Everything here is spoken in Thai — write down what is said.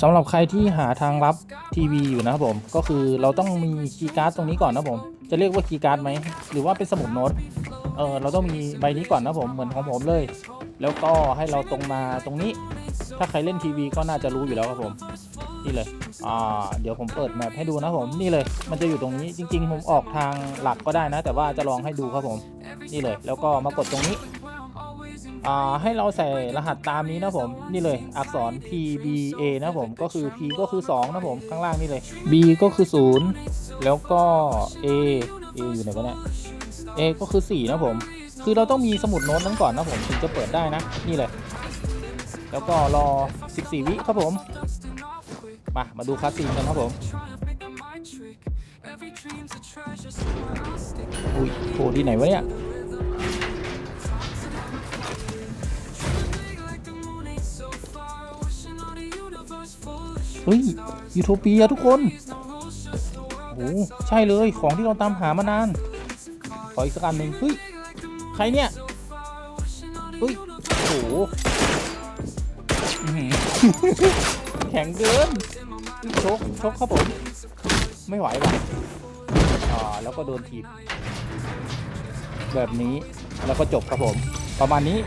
สำหรับใครที่หาทางรับทีวีอยู่นะครับผม ก็คือเราต้องมีคีย์การ์ดตรงนี้ก่อนนะผม จะเรียกว่าคีย์การ์ดไหม หรือว่าเป็นสมุดโน้ต เออเราต้องมีใบนี้ก่อนนะผม เหมือนของผมเลย แล้วก็ให้เราตรงมาตรงนี้ ถ้าใครเล่นทีวีก็น่าจะรู้อยู่แล้วครับผม นี่เลย อ่า เดี๋ยวผมเปิดแมปให้ดูนะผม นี่เลย มันจะอยู่ตรงนี้ จริง ๆ ผมออกทางหลักก็ได้นะ แต่ว่าจะลองให้ดูครับผม นี่เลย แล้วก็มากดตรงนี้ ให้เราใส่รหัสตามนี้นะผมนี่เลยอักษร P B A นะผมก็คือ P ก็คือ 2 นะผมข้างล่างนี่เลย B ก็คือ 0 แล้วก็ A A อยู่ไหนวะเนี่ย A ก็คือ 4 นะผม คือเราต้องมีสมุดโน้ตนั้นก่อนนะผมถึงจะเปิดได้นะ นี่เลย แล้วก็รอ 14 วิครับผม มามาดูคาสซีกันครับผมอุ้ยโผล่ที่ไหนวะเนี่ย เฮ้ยยูโทเปียทุกคนโอ้ใช่เลยของที่เราตามหามานาน ขออีกสักอันหนึ่งเฮ้ย ใครเนี่ยเฮ้ยโอ้โหแข็งเกินชกชกครับผม ไม่ไหวว่ะอ่าแล้วก็โดนถีบแบบนี้แล้วก็จบครับผม ประมาณนี้